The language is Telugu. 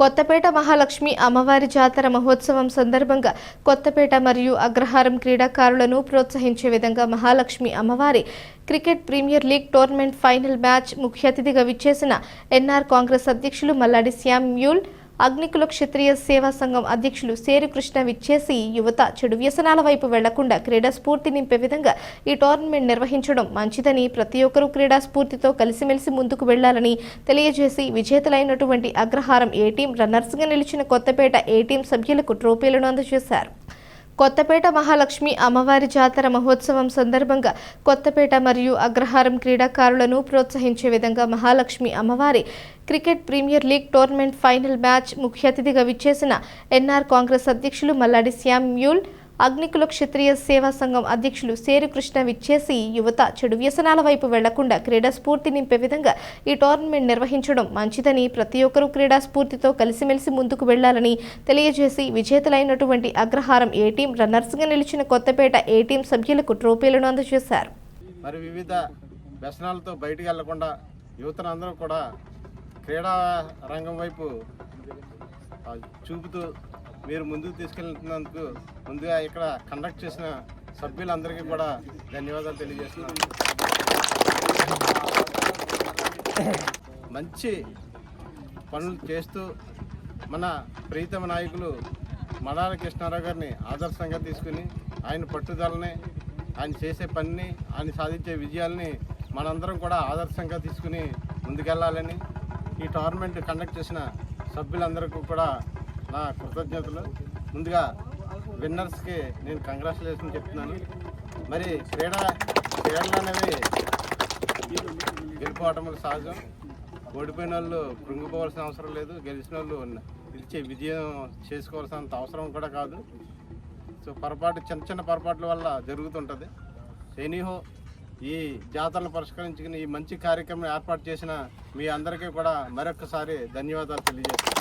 కొత్తపేట మహాలక్ష్మి అమ్మవారి జాతర మహోత్సవం సందర్భంగా కొత్తపేట మరియు అగ్రహారం క్రీడాకారులను ప్రోత్సహించే విధంగా మహాలక్ష్మి అమ్మవారి cricket premier league tournament final match ముఖ్య అతిథిగా విచ్చేసిన ఎన్ఆర్ కాంగ్రెస్ అధ్యక్షులు మల్లాడి శ్యామ్యూల్ అగ్నికుల క్షత్రియ సేవా సంఘం అధ్యక్షులు సేరుకృష్ణ విచ్చేసి యువత చెడు వ్యసనాల వైపు వెళ్ళకుండా క్రీడా స్ఫూర్తి నింపే విధంగా ఈ టోర్నమెంట్ నిర్వహించడం మంచిదని ప్రతి ఒక్కరూ క్రీడా స్ఫూర్తితో కలిసిమెలిసి ముందుకు వెళ్ళాలని తెలియజేసి విజేతలైనటువంటి అగ్రహారం ఏ టీం రన్నర్స్గా నిలిచిన కొత్తపేట ఏ టీం సభ్యులకు ట్రోఫీలను అందజేశారు. కొత్తపేట మహాలక్ష్మి అమ్మవారి జాతర మహోత్సవం సందర్భంగా కొత్తపేట మరియు అగ్రహారం క్రీడాకారులను ప్రోత్సహించే విధంగా మహాలక్ష్మి అమ్మవారి cricket premier league tournament final match ముఖ్య అతిథిగా విచ్చేసిన ఎన్ఆర్ కాంగ్రెస్ అధ్యక్షులు మల్లాడి శ్యామ్యూల్ అగ్నికుల క్షత్రియ సేవా సంఘం అధ్యక్షులు సేరుకృష్ణ విచ్చేసి యువత చెడు వ్యసనాల వైపు వెళ్ళకుండా క్రీడా స్ఫూర్తి నింపే విధంగా ఈ టోర్నమెంట్ నిర్వహించడం మంచిదని ప్రతి ఒక్కరూ క్రీడా స్ఫూర్తితో కలిసిమెలిసి ముందుకు వెళ్ళాలని తెలియజేసి విజేతలైనటువంటి అగ్రహారం ఏ టీం రన్నర్స్గా నిలిచిన కొత్తపేట ఏ టీం సభ్యులకు ట్రోఫీలను అందజేశారు. మరి వివిధ వ్యసనాలతో బయటికి వెళ్ళకుండా కూడా క్రీడా రంగం వైపు చూపుతూ మీరు ముందుకు తీసుకెళ్తున్నందుకు ముందుగా ఇక్కడ కండక్ట్ చేసిన సభ్యులందరికీ కూడా ధన్యవాదాలు తెలియజేస్తున్నాను. మంచి పనులు చేస్తూ మన ప్రీతమ నాయకులు మడాల కృష్ణారావు గారిని ఆదర్శంగా తీసుకుని ఆయన పట్టుదలని ఆయన చేసే పనిని ఆయన సాధించే విజయాల్ని మనందరం కూడా ఆదర్శంగా తీసుకుని ముందుకెళ్ళాలని ఈ టోర్నమెంట్ కండక్ట్ చేసిన సభ్యులందరికీ కూడా నా కృతజ్ఞతలు. ముందుగా విన్నర్స్కి నేను కంగ్రాచులేషన్ చెప్తున్నాను. మరి క్రీడా క్రీడలు అనేవి గెలుపోవటములు సహజం. ఓడిపోయిన వాళ్ళు కృంగిపోవాల్సిన అవసరం లేదు. గెలిచిన వాళ్ళు గెలిచే విజయం చేసుకోవాల్సినంత అవసరం కూడా కాదు. సో పొరపాటు చిన్న చిన్న పొరపాట్ల వల్ల జరుగుతుంటుంది. ఎనీహో ఈ జాతరను పరిష్కరించుకుని ఈ మంచి కార్యక్రమం ఏర్పాటు చేసిన మీ అందరికీ కూడా మరొకసారి ధన్యవాదాలు తెలియజేస్తున్నాను.